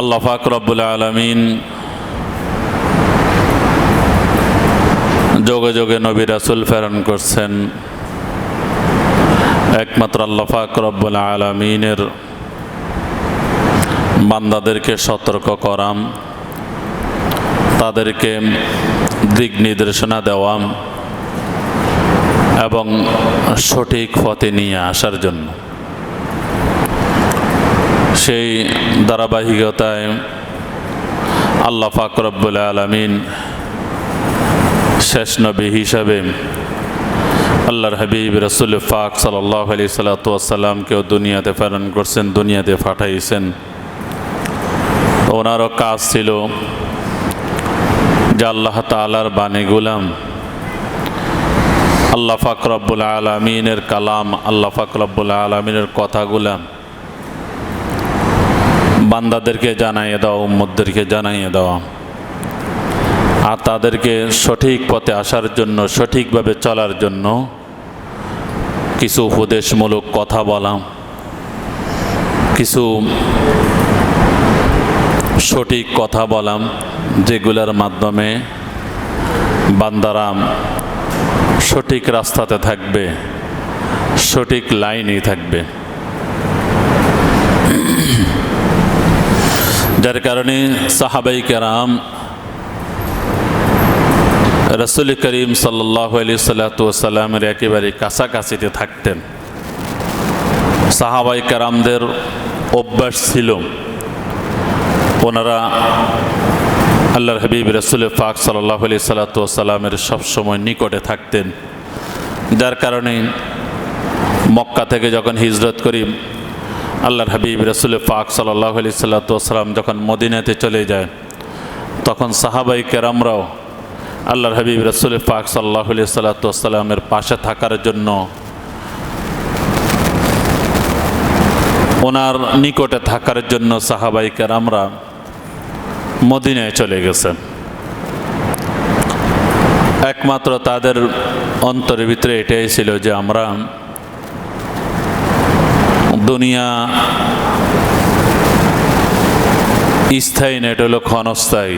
আল্লাহ ফাক রব্বুল আলমিন যোগে যোগে নবী রাসুল প্রেরণ করছেন। একমাত্র আল্লাহ ফাক রব্বুল আলমিনের বান্দাদেরকে সতর্ক করাম, তাদেরকে দিক নির্দেশনা দেওয়া এবং সঠিক পথে নিয়ে আসার জন্য। সেই ধারাবাহিকতায় আল্লাহ ফাকরবুল আলমিন শেষ নবী হিসাবে আল্লাহর হাবিব রসুল ফাক সাল্লাহ আলি সাল্লাতামকেও দুনিয়াতে প্রেরণ করছেন, দুনিয়াতে পাঠাইছেন। ওনারও কাজ ছিল যে আল্লাহ তালার বাণী গুলাম আল্লাহ ফাকরবুল আলমিনের কালাম, আল্লাহ ফাকরবুল আলমিনের কথাগুলাম বান্দাদেরকে জানাইয়ে দেওয়া উম্মদদেরকে জানাইয়ে দেওয়া আর তাদেরকে সঠিক পথে আসার জন্য, সঠিকভাবে চলার জন্য কিছু উপদেশমূলক কথা বলাম কিছু সঠিক কথা বলাম যেগুলোর মাধ্যমে বান্দারাম সঠিক রাস্তাতে থাকবে, সঠিক লাইনেই থাকবে। যার কারণে সাহাবাই কেরাম রসুল করিম সাল্লাহ আলি সাল্লাতামের একেবারে কাছাকাছিতে থাকতেন। সাহাবাই কেরামদের অভ্যাস ছিল ওনারা আল্লাহর হাবিব রসুল ফাক সাল্লাহ আলি সাল্লাতামের সবসময় নিকটে থাকতেন। যার কারণে মক্কা থেকে যখন হিজরত করি আল্লাহর হাবিব, রসুল ফাক সাল্লাহ আলি সাল্লাতাম যখন মদিনাতে চলে যায়, তখন সাহাবাই কেরামরাও আল্লাহর হাবিব, রসুল ফাক সাল্লাহ আলি সাল্লাতামের পাশে থাকার জন্য ওনার নিকটে থাকার জন্য সাহাবাই কেরামরা মদিনায় চলে গেছেন একমাত্র তাদের অন্তরের ভিতরে এটাই ছিল যে আমরা দুনিয়া স্থায়ী না এটা হলো ক্ষণস্থায়ী।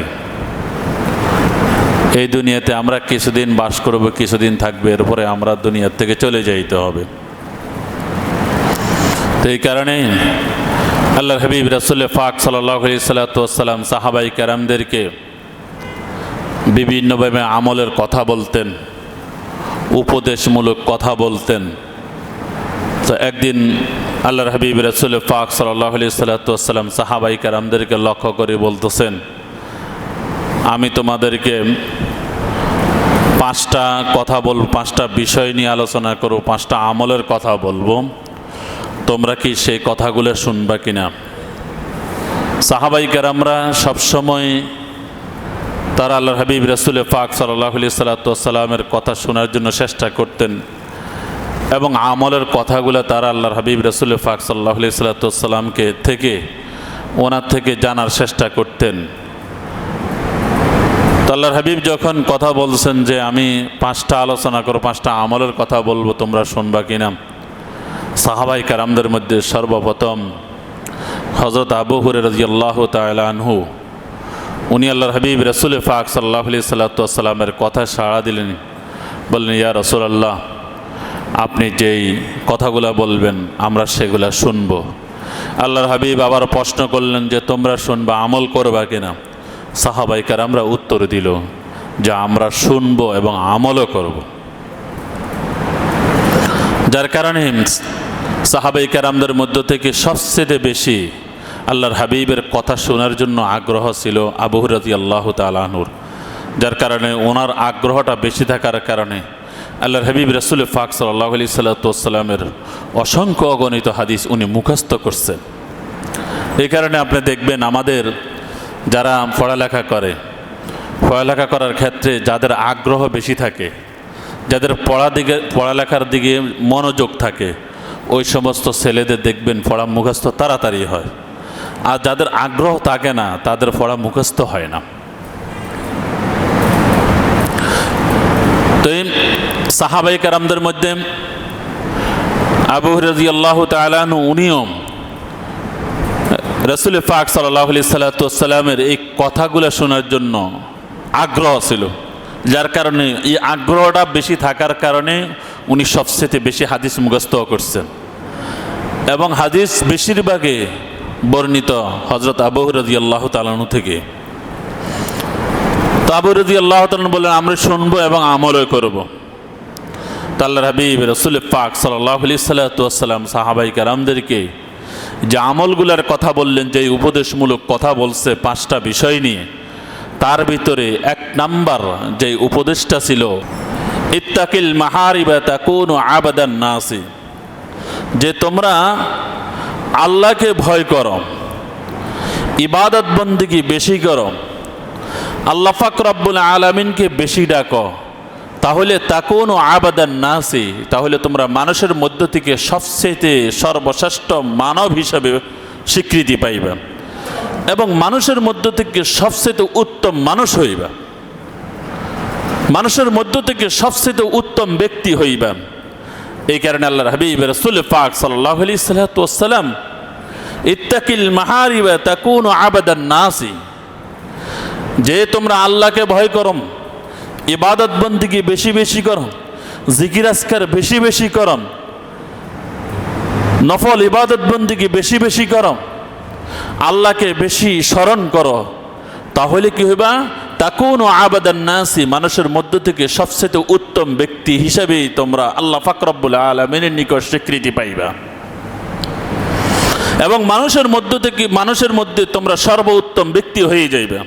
এই দুনিয়াতে আমরা কিছুদিন বাস করব, কিছুদিন থাকবে, এরপরে আমরা দুনিয়ার থেকে চলে যাইতে হবে। তো এই কারণে আল্লাহ হাবিব রাসুল ফাক সাল্লি সাল্লাতাম সাহাবাই কারামদেরকে বিভিন্নভাবে আমলের কথা বলতেন, উপদেশমূলক কথা বলতেন। তো একদিন আল্লাহর হাবিব রসুল ফাক সাল্লাহ আলি সাল্লাতাম সাহাবাই কারামদেরকে লক্ষ্য করে বলতেছেন, আমি তোমাদেরকে পাঁচটা কথা বলব পাঁচটা বিষয় নিয়ে আলোচনা করব, পাঁচটা আমলের কথা বলব। তোমরা কি সেই কথাগুলো শুনবা কিনা? সাহাবাই কারামরা সবসময় তারা আল্লাহ হাবিব রসুল ফাক সাল্লাহ সাল্লাতামের কথা শোনার জন্য চেষ্টা করতেন। এবং আমলের কথাগুলো তারা আল্লাহর হাবিব রসুল ফাক সাল্লাহ সাল্লাতামকে থেকে, ওনার থেকে জানার চেষ্টা করতেন। আল্লাহর হাবিব যখন কথা বলছেন যে আমি পাঁচটা আলোচনা করো পাঁচটা আমলের কথা বলব, তোমরা শুনবা কিনা? সাহাবাই কারামদের মধ্যে সর্বপ্রথম হজরত আবু হুরে রাজি আল্লাহ তালহু উনি আল্লাহর হাবিব রসুল ফাক সাল্লাহ আলি সাল্লাতামের কথা সাড়া দিলেন। বললেন, ইয়া রসুল আল্লাহ আপনি যেই কথাগুলা বলবেন, আমরা সেগুলা শুনব। আল্লাহর হাবিব আবার প্রশ্ন করলেন যে, তোমরা শুনবা, আমল করবা কিনা? সাহাবাইকার আমরা উত্তর দিল যে, আমরা শুনব এবং আমলও করব। যার কারণে সাহাবাই কারামদের মধ্য থেকে সবচেয়ে বেশি আল্লাহর হাবিবের কথা শোনার জন্য আগ্রহ ছিল আবহরাজি আল্লাহ তালাহুর যার কারণে ওনার আগ্রহটা বেশি থাকার কারণে আল্লাহর হাবিব রসুল ফাক সাল্লাহ আলি সাল্লাতামের অসংখ্য অগণিত হাদিস উনি মুখস্থ করছেন। এই কারণে আপনি দেখবেন আমাদের যারা পড়ালেখা করে, পড়ালেখা করার ক্ষেত্রে যাদের আগ্রহ বেশি থাকে, যাদের পড়া দিকে, পড়ালেখার দিকে মনোযোগ থাকে, ওই সমস্ত ছেলেদের দেখবেন পড়া মুখস্থ তাড়াতাড়ি হয়। আর যাদের আগ্রহ থাকে না, তাদের পড়া মুখস্থ হয় না। সাহাবাই কারামদের মধ্যে আবু রাজি আল্লাহ তালানু উনিও রসুল ফাক সাল্লাহ আলি সাল্লাতামের এই কথাগুলো শোনার জন্য আগ্রহ ছিল। যার কারণে এই আগ্রহটা বেশি থাকার কারণে উনি সবচেয়ে বেশি হাদিস মুখস্থ করছেন। এবং হাদিস বেশিরভাগে বর্ণিত হজরত আবু রাজি আল্লাহ তালানু থেকে। তো আবু রাজি আল্লাহ তালানু বললেন, আমরা শুনব এবং আমলও করব। তো আল্লাহ হাবিব, রসুল পাক সাল্লাহ আলি সাল্লাতাম সাহাবাই কারামদেরকে যে আমলগুলার কথা বললেন, যে উপদেশমূলক কথা বলছে পাঁচটা বিষয় নিয়ে, তার ভিতরে এক নাম্বার যে উপদেশটা ছিল, ইত্তাকিল তাকুন আবাদান নাসি, যে তোমরা আল্লাহকে ভয় করো ইবাদত বন্দিকে বেশি করো, আল্লাহ ফাক রব্বুল আলমিনকে বেশি ডাকো। তাহলে তা তাকুন আবাদান নাসি, তাহলে তোমরা মানুষের মধ্য থেকে সবচেয়ে সর্বশ্রেষ্ঠ মানব হিসাবে স্বীকৃতি পাইবা এবং মানুষের মধ্য থেকে সবচেয়ে উত্তম মানুষ হইবা। মানুষের মধ্য থেকে সবচেয়ে উত্তম ব্যক্তি হইবা। এই কারণে আল্লাহ হাবিব রসুল পাক সাল্লাহ আলি সাল্লাতাম ইত্তাকিল মাহারিবা তা তাকুন আবাদান নাসি, যে তোমরা আল্লাহকে ভয় করম ইবাদত বন্দিকে বেশি বেশি করম জিকির আসকার বেশি বেশি করম নফল ইবাদত বন্দিকে বেশি বেশি করম আল্লাহকে বেশি স্মরণ করো, তাহলে কি হইবা? তাকুন নাসি, মানুষের মধ্য থেকে সবচেয়ে উত্তম ব্যক্তি হিসাবেই তোমরা আল্লাহ ফাকরবুল আলমিনের নিকট স্বীকৃতি পাইবা। এবং মানুষের মধ্য থেকে, মানুষের মধ্যে তোমরা সর্বোত্তম ব্যক্তি হয়ে যাইবে।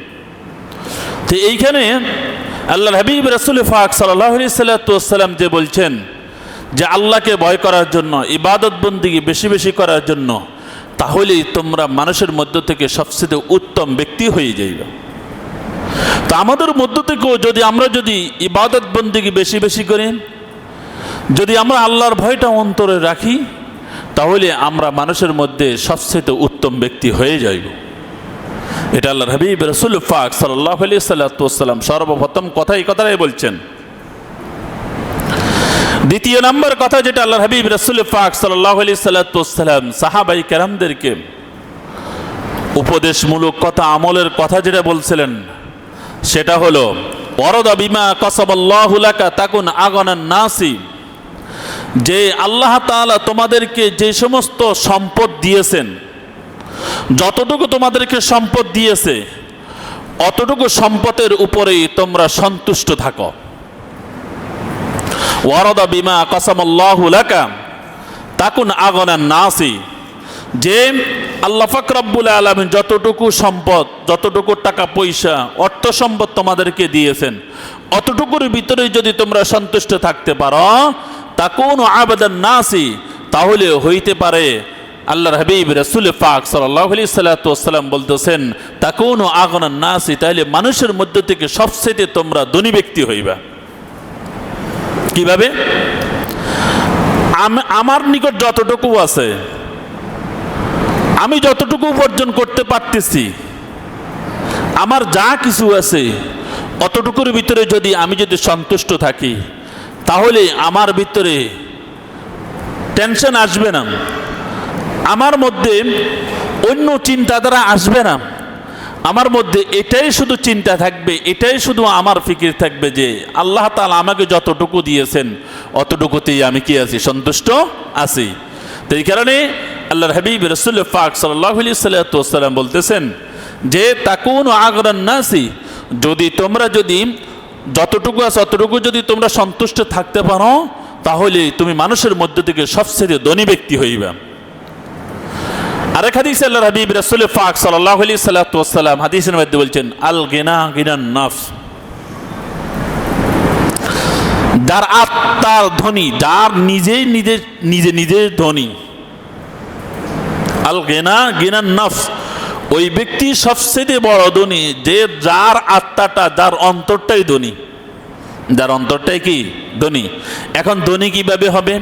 তো এইখানে আল্লাহ হাবিব রসুল ফাক সাল্লাহ সাল্লাম যে বলছেন যে আল্লাহকে ভয় করার জন্য, ইবাদত বন্দিকে বেশি বেশি করার জন্য, তাহলেই তোমরা মানুষের মধ্য থেকে সবচেয়ে উত্তম ব্যক্তি হয়ে যাইবে। তো আমাদের মধ্য থেকেও যদি আমরা যদি ইবাদত বন্দিকে বেশি বেশি করি, যদি আমরা আল্লাহর ভয়টা অন্তরে রাখি, তাহলে আমরা মানুষের মধ্যে সবচেয়ে উত্তম ব্যক্তি হয়ে যাইব। এটা আল্লাহ হাবিব, রসুল ফাক সাল্লাহ আলি সাল্লাতাম সর্বপ্রথম কথা এই কথাটাই বলছেন। দ্বিতীয় নম্বর কথা যেটা আল্লাহ হাবিব, রসুল ফাক সাল্লাহ আলি সাল্লাতাম সাহাবাই কেরামদেরকে উপদেশমূলক কথা, আমলের কথা যেটা বলছিলেন, সেটা হলো ওরদা বিমা কসবাল্লাহুলাকা তাকুন আগনান নাসি, যে আল্লাহ তাআলা তোমাদেরকে যে সমস্ত সম্পদ দিয়েছেন যতটুকু তোমাদেরকে সম্পদ দিয়েছে, অতটুকু সম্পদের উপরেই তোমরা সন্তুষ্ট থাকো। ওয়ারদা বিমা কাসামাল্লাহুলাকা তাকুন আগনান নাসি, যে আল্লাহ ফাকরাবুল আলমিন যতটুকু সম্পদ, যতটুকু টাকা পয়সা, অর্থ সম্পদ তোমাদেরকে দিয়েছেন, অতটুকুর ভিতরে যদি তোমরা সন্তুষ্ট থাকতে পারো তা কোন আবেদন নাসি, তাহলে হইতে পারে আল্লাহর হাবিব, রসুল ফাক সাল্লাহ আলি সাল্লাতাম বলতেছেন তা কোন আগন নাসি তাহলে মানুষের মধ্য থেকে সবচেয়ে তোমরা ধনী ব্যক্তি হইবা। কীভাবে? আমার নিকট যতটুকু আছে, আমি যতটুকু উপার্জন করতে পারতেছি, আমার যা কিছু আছে, অতটুকুর ভিতরে যদি আমি যদি সন্তুষ্ট থাকি, তাহলে আমার ভিতরে টেনশন আসবে না। আমার মধ্যে অন্য চিন্তাধারা আসবে না। আমার মধ্যে এটাই শুধু চিন্তা থাকবে, এটাই শুধু আমার ফিকির থাকবে যে আল্লাহ তালা আমাকে যতটুকু দিয়েছেন, অতটুকুতেই আমি কি আছি? সন্তুষ্ট আছি। তো এই কারণে আল্লাহর হাবিব রসুল ফাক সাল্লাহ সাল্লাম বলতেছেন যে, তাকুন আগরান নাসি যদি তোমরা যদি যতটুকু আছে অতটুকু যদি তোমরা সন্তুষ্ট থাকতে পারো, তাহলে তুমি মানুষের মধ্য থেকে সবচেয়ে ধনী ব্যক্তি হইবা। আরেক হাদিস আল্লাহ হাবিব রসুল ফাক সাল্লাহ আলি হাদিসের মধ্যে বলছেন, আল গেনা গিনান নফস। যার আত্মার ধনী, যার নিজেই নিজে নিজে নিজের ধনী। আল গেনা গিনান নফস, ওই ব্যক্তি সবচেয়ে বড় ধনী, যে যার আত্মাটা, যার অন্তরটাই ধনী। যার অন্তরটাই কি? ধনী। এখন ধনী কীভাবে হবে?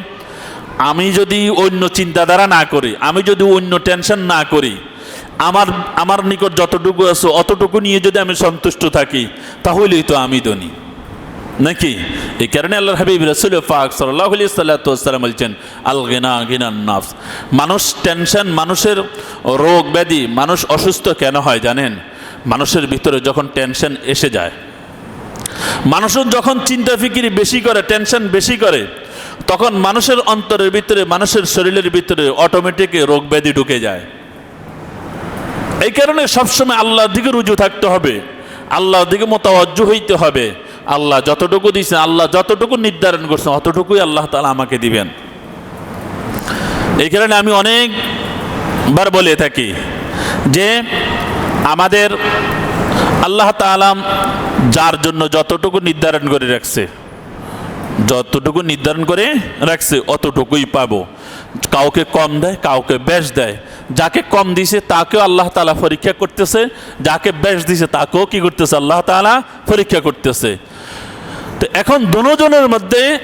আমি যদি অন্য চিন্তাধারা না করি, আমি যদি অন্য টেনশন না করি, আমার আমার নিকট যতটুকু আছে, অতটুকু নিয়ে যদি আমি সন্তুষ্ট থাকি, তাহলেই তো আমি ধনী। নাকি? এই কারণে আল্লাহ হাবিব রসুল ফাক সাল্লাহ আলি সাল্লাতাম বলছেন আল গিনা গিনান মানুষ টেনশন মানুষের রোগ ব্যাধি, মানুষ অসুস্থ কেন হয় জানেন? মানুষের ভিতরে যখন টেনশন এসে যায়। মানুষের যখন চিন্তা ফিকির বেশি করে টেনশন বেশি করে তখন মানুষের অন্তরের ভিতরে, মানুষের শরীরের ভিতরে অটোমেটিক রোগ ব্যাধি ঢুকে যায়। এই কারণে সবসময় আল্লাহর দিকে রুজু থাকতে হবে। আল্লাহর দিকে মোতাবজ্জ হইতে হবে। আল্লাহ যতটুকু দিয়েছেন, আল্লাহ যতটুকু নির্ধারণ করছেন, অতটুকুই আল্লাহ তালা আমাকে দিবেন। এই কারণে আমি অনেকবার বলে থাকি যে আমাদের আল্লাহ তালাম যার জন্য যতটুকু নির্ধারণ করে রাখছে যতটুকু নির্ধারণ করে রাখছে, অতটুকুই পাবো। কাউকে কম দেয়, কাউকে বেশ দেয়। যাকে কম দিছে, তাকেও আল্লাহ তালা পরীক্ষা করতেছে। যাকে বেশ দিছে, তাকেও কি করতেছে? আল্লাহ তালা পরীক্ষা করতেছে। তো এখন দুজনের মধ্যে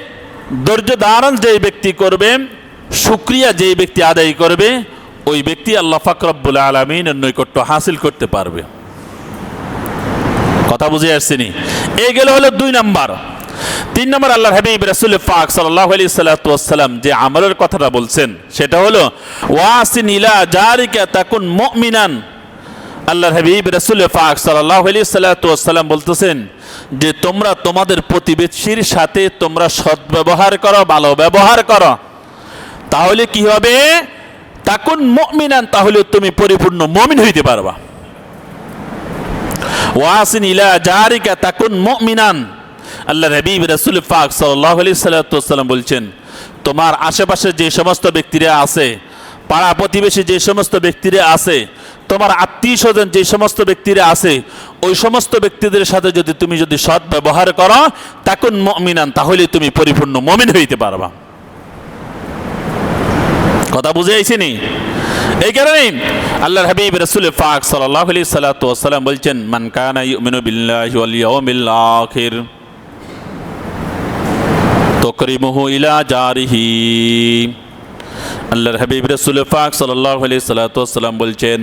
ধৈর্য ধারণ যে ব্যক্তি করবে, সুক্রিয়া যে ব্যক্তি আদায় করবে, ওই ব্যক্তি আল্লাহ ফাকরবুল আলমিনের নৈকট্য হাসিল করতে পারবে। কথা বুঝে আসছিনি এই গেলে হলো দুই নাম্বার। তিন নম্বর আল্লাহ হাবিব রাসুল পাক সাল্লাহ আলি সাল্লাম যে আমলের কথাটা বলছেন, সেটা হলো, ওয়াসিন ইলা জারিকা তাকুন মুমিনান। আল্লাহ হাবিব রাসুল পাক সাল্লাহ আলি সাল্লাম বলতেছেন যে, তোমরা তোমাদের প্রতিবেশীর সাথে তোমরা সদ্ব্যবহার করো, ভালো ব্যবহার করো। তাহলে কি হবে? তাকুন মুমিনান, তাহলে তুমি পরিপূর্ণ মমিন হইতে পারবা। ওয়াসিন ইলা জারিকা তাকুন মুমিনান। আল্লাহ হাবিব রাসুল পাক সাল্লাহ আলি সাল্লাম বলছেন, তোমার আশেপাশে যে সমস্ত ব্যক্তিরা আছে, পাড়া প্রতিবেশী যে সমস্ত ব্যক্তিরা আছে, তোমার আত্মীয় স্বজন যে সমস্ত ব্যক্তিরা আছে, ওই সমস্ত ব্যক্তিদের সাথে যদি তুমি যদি সৎ ব্যবহার করো তখন মমিনান, তাহলে তুমি পরিপূর্ণ মমিন হইতে পারবা। কথা বুঝে আইসিনি এই কারণে আল্লাহর হাবিব রাসূল ফাক সাল্লাহ আলাইহি সাল্লাতু বলছেন, মান কানা ইউমিনু বিল্লাহি ওয়াল ইয়াউমিল আখির। তকরিমুহু ইলা জারিহি আল্লাহর হাবিব রাসূল পাক সাল্লাল্লাহু আলাইহি সাল্লাতু ওয়াসাল্লাম বলছেন,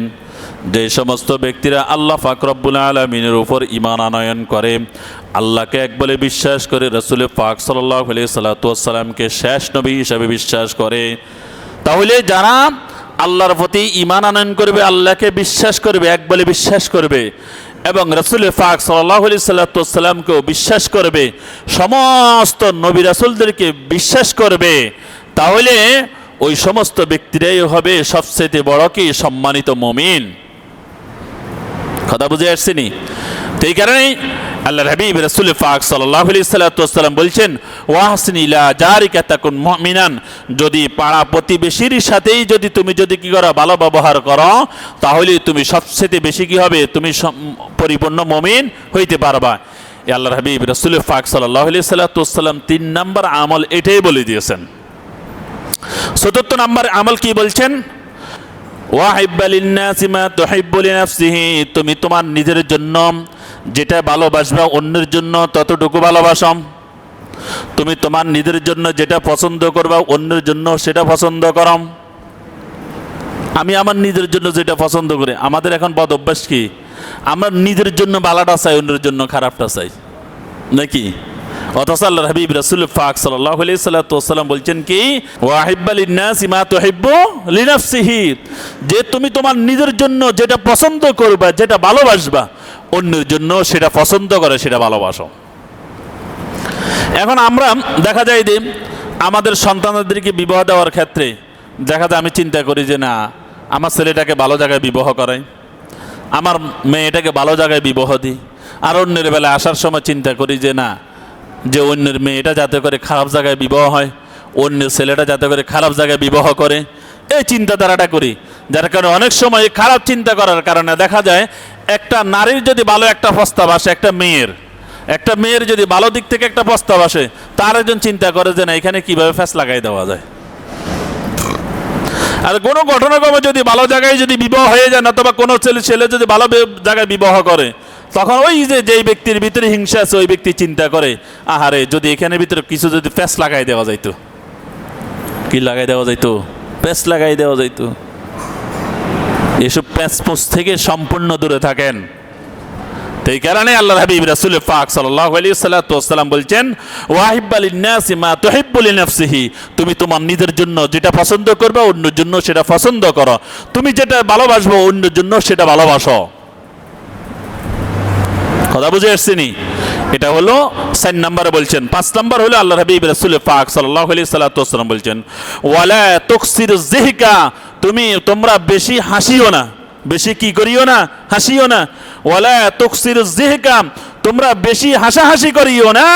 যে সমস্ত ব্যক্তিরা আল্লাহ পাক রব্বুল আলামিনের উপর ঈমান আনয়ন করে, আল্লাহকে এক বলে বিশ্বাস করে রাসূল পাক সাল্লাল্লাহু আলাইহি সাল্লাতু ওয়াসাল্লামকে শেষ নবী হিসাবে বিশ্বাস করে। তাহলে যারা আল্লাহর প্রতি ইমান আনয়ন করবে, আল্লাহকে বিশ্বাস করবে এক বলে বিশ্বাস করবে এবং রসুল ফাক সাল্লি সাল্লাতামকেও বিশ্বাস করবে, সমস্ত নবী রাসুলদেরকে বিশ্বাস করবে, তাহলে ওই সমস্ত ব্যক্তিরাই হবে সবচেয়ে বড় কি? সম্মানিত মমিন। কথা বুঝে আসছিনি? তো এই কারণেই আল্লাহ হাবিব রসুল ফাক সাল্লাহ সাল্লাম বলছেন, ওয়াহসিন ইলা জারিকা তাকুন মুমিনান। যদি পাড়া প্রতিবেশীর সাথেই যদি তুমি যদি কি করো, ভালো ব্যবহার করো, তাহলে তুমি সবচেয়ে বেশি কি হবে? তুমি পরিপূর্ণ মমিন হইতে পারবা। এ আল্লাহর হাবিব রসুল ফাক সাল্লাহ সাল্লাম তিন নম্বর আমল এটাই বলে দিয়েছেন। চতুর্থ নম্বর আমল কি বলছেন? তুমি তোমার নিজের জন্য যেটা ভালোবাসবা অন্যের জন্য ততটুকু ভালোবাসম। তুমি তোমার নিজের জন্য যেটা পছন্দ করবা অন্যের জন্য সেটা পছন্দ করম। আমি আমার নিজের জন্য যেটা পছন্দ করি, আমাদের এখন বদ অভ্যাস কি? আমরা নিজের জন্য ভালোটা চাই, অন্যের জন্য খারাপটা চাই। নাকি অথচ আল্লাহ হাবিব রাসুল ফাক সাল্লাহ সাল্লাম বলছেন কি লিনাফসিহি। যে তুমি তোমার নিজের জন্য যেটা পছন্দ করবা, যেটা ভালোবাসবা অন্যের জন্য সেটা পছন্দ করে, সেটা ভালোবাসো। এখন আমরা দেখা যায় যে আমাদের সন্তানদেরকে বিবাহ দেওয়ার ক্ষেত্রে দেখা যায় আমি চিন্তা করি যে না, আমার ছেলেটাকে ভালো জায়গায় বিবাহ করাই, আমার মেয়েটাকে ভালো জায়গায় বিবাহ দিই, আর অন্যের বেলায় আসার সময় চিন্তা করি যে না, যে অন্যের মেয়েটা যাতে করে খারাপ জায়গায় বিবাহ হয়, অন্যের ছেলেটা যাতে করে খারাপ জায়গায় বিবাহ করে, এই চিন্তাধারাটা করি, যার কারণে অনেক সময় খারাপ চিন্তা করার কারণে দেখা যায় একটা নারীর যদি ভালো একটা প্রস্তাব আসে, একটা মেয়ের একটা মেয়ের যদি ভালো দিক থেকে একটা প্রস্তাব আসে, তার একজন চিন্তা করে যে না, এখানে কীভাবে ফ্যাস লাগাই দেওয়া যায়? আর কোনো ঘটনাক্রমে যদি ভালো জায়গায় যদি বিবাহ হয়ে যায় না অথবা কোনো ছেলে ছেলে যদি ভালো জায়গায় বিবাহ করে, তখন ওই যে, যেই ব্যক্তির ভিতরে হিংসা আছে, ওই ব্যক্তি চিন্তা করে, আহারে, যদি এখানে ভিতরে কিছু যদি প্যাস লাগাই দেওয়া যাইতো। কি লাগাই দেওয়া যাইতো? প্যাস লাগাই দেওয়া যাইতো। এসব প্যাঁচপুচ থেকে সম্পূর্ণ দূরে থাকেন। এই কারণে আল্লাহ হাবিব রাসুল পাক সাল্লাম বলছেন ওয়াহিব আলিনাসি মা তোহিব্বুল নফসিহি তুমি তোমার নিজের জন্য যেটা পছন্দ করবে, অন্যের জন্য সেটা পছন্দ করো। তুমি যেটা ভালোবাসবো, অন্যের জন্য সেটা ভালোবাসো। কথা বুঝে এসছিনি এটা হলো সাইন নাম্বারে বলছেন। পাঁচ নাম্বার হলো আল্লাহ হাবিব রাসুল পাক সাল্লাহ আলী সাল্লাম বলছেন, ওয়ালা তকসির জেহিকা তুমি তোমরা বেশি হাসিও না, বেশি কি করিও না, হাসিও না। ওয়ালা তকসির জেহিকা তোমরা বেশি হাসাহাসি করিও না।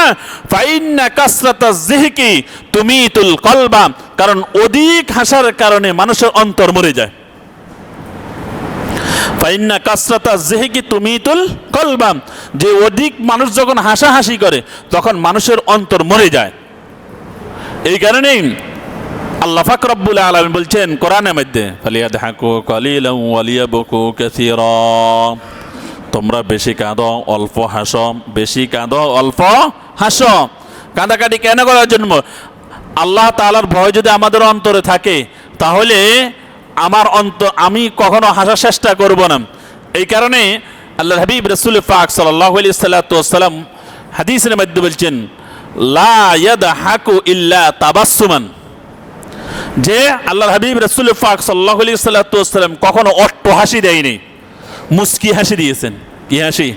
ফাইন্না কাসরাতা জেহিকি তুমি তুল কলবা, কারণ অধিক হাসার কারণে মানুষের অন্তর মরে যায়। ফাইন্না কাসরাতা জেহেকি তুমিতুল কলবাম যে অধিক মানুষ যখন হাসাহাসি করে, তখন মানুষের অন্তর মরে যায়। এই কারণেই আল্লাহ ফাক রব্বুল আলামিন বলছেন, কোরআনের মধ্যে ফালিয়া দেখাকু কালিলাম ওয়ালিয়া বকু কাসীরা। তোমরা বেশি কাঁদো, অল্প হাসো, বেশি কাঁদো, অল্প হাসো। কাঁদাকাটি কেন করার জন্য? আল্লাহ তালার ভয় যদি আমাদের অন্তরে থাকে, তাহলে আমার অন্ত, আমি কখনো হাসার চেষ্টা করব না। এই কারণে আল্লাহ হাবিব রসুল পাক সাল্লাহ আলি সাল্লাম হাদিসের মধ্যে বলছেন, লা ইয়াদহাকু ইল্লা তাবাসসুমান। যে আল্লাহ হাবিব রসুল পাক সাল্লাহ আলি সাল্লাম কখনো অট্ট হাসি দেয়নি। মুস্কি হাসি দিয়েছেন। কি হাসি?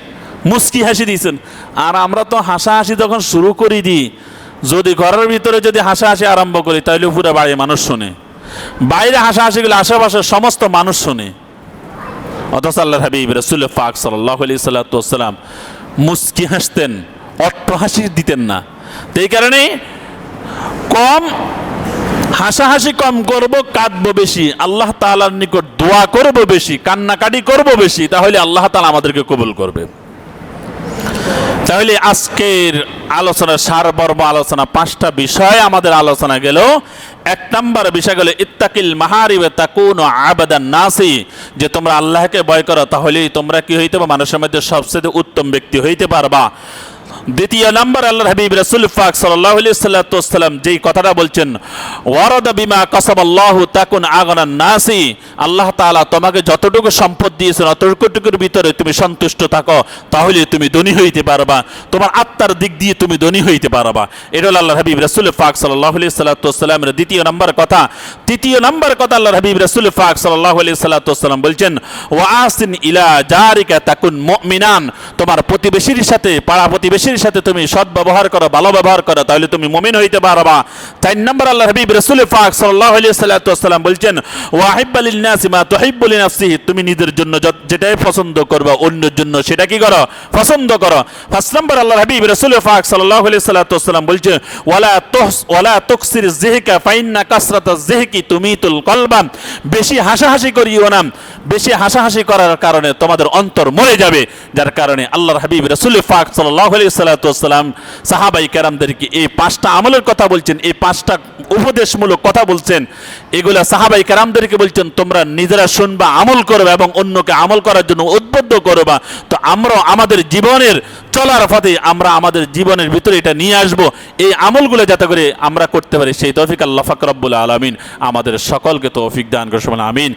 মুস্কি হাসি দিয়েছেন। আর আমরা তো হাসা হাসি তখন শুরু করি দিই যদি ঘরের ভিতরে যদি হাসাহাসি আরম্ভ করি তাহলে পুরো বাড়ি মানুষ শোনে। বাইরে হাসা হাসাহাসিগুলো আশেপাশের সমস্ত মানুষ শোনে। অথচ আল্লাহ হাবিব রসুল পাক সাল্লাহ আলি সাল্লাতাম মুস্কি হাসতেন, অট্ট হাসি দিতেন না। এই কারণে কম হাসাহাসি কম করব, কাঁদবো বেশি। আল্লাহ তাআলার নিকট দোয়া করব বেশি, কান্নাকাটি করব বেশি, তাহলে আল্লাহ তাআলা আমাদেরকে কবুল করবে। তাহলে আজকের আলোচনা সারবর্ম আলোচনা, পাঁচটা বিষয় আমাদের আলোচনা গেল। এক নম্বর বিষয় গেল, ইত্তাকিল মাহারিবে তাকুন আবাদান নাসি। যে তোমরা আল্লাহকে ভয় করো, তাহলেই তোমরা কি হইতে মানুষের মধ্যে সবচেয়ে উত্তম ব্যক্তি হইতে পারবা। দ্বিতীয় নম্বর আল্লাহ হাবিব রাসূল সাল্লাল্লাহু আলাইহি সাল্লাম যেই কথাটা বলছেন, ওয়ারাদা বিমা কাসাবাল্লাহু তাকুন আগনান নাসি আল্লাহ তাআলা তোমাকে যতটুকু সম্পদ দিয়েছেন অতটুকুর ভিতরে তুমি সন্তুষ্ট থাকো, তাহলে তুমি ধনী হইতে পারবা। তোমার আত্মার দিক দিয়ে তুমি ধনী হইতে পারবা। এটা হলো আল্লাহ হাবিব রাসূল পাক সাল্লাল্লাহু আলাইহি সাল্লামের দ্বিতীয় নম্বর কথা। তৃতীয় নম্বর কথা আল্লাহ হাবিব রাসূল পাক সাল্লাল্লাহু আলাইহি সাল্লাম বলছেন, ওয়া আসিন ইলা জারিকা তাকুন মুমিনান তোমার প্রতিবেশীর সাথে, পাড়া প্রতিবেশীর সাথে তুমি সৎ ব্যবহার করো, ভালো ব্যবহার করো, তাহলে তুমি মুমিন হইতে পারবা। চার নম্বর আল্লাহ হাবিব রাসূল সাল্লাল্লাহু আলাইহি সাল্লাম বলছেন তুমি নিজের জন্য যেটাই পছন্দ করবে, অন্যের জন্য সেটা কি করো? পছন্দ করো। পাঁচ নম্বর আল্লাহ হাবিব রাসূল সাল্লাল্লাহু আলাইহি সাল্লাম বলছেন, ওয়ালা ওয়ালা তুকসির যিহকা ফাইন্না কাসরাতাজ যিহকি তুমিতুল কলবা বেশি হাসাহাসি করিও না। বেশি হাসাহাসি করার কারণে তোমাদের অন্তর মরে যাবে, যার কারণে আল্লাহর হাবিব রাসূল পাক সাল্লাল্লাহু সাল্লাম সাহাবাই কেরামদেরকে এই পাঁচটা আমলের কথা বলছেন, এই পাঁচটা উপদেশমূলক কথা বলছেন। এগুলা সাহাবাই কেরামদেরকে বলছেন, তোমরা নিজেরা শুনবা, আমল করবে এবং অন্যকে আমল করার জন্য উদ্বুদ্ধ করবা। তো আমরাও আমাদের জীবনের চলার পথে আমরা আমাদের জীবনের ভিতরে এটা নিয়ে আসব। এই আমলগুলো যাতে করে আমরা করতে পারি। সেই তৌফিক আল্লাহ ফাকরাবুল আলমিন আমাদের সকলকে তৌফিক দান করছে আমিন।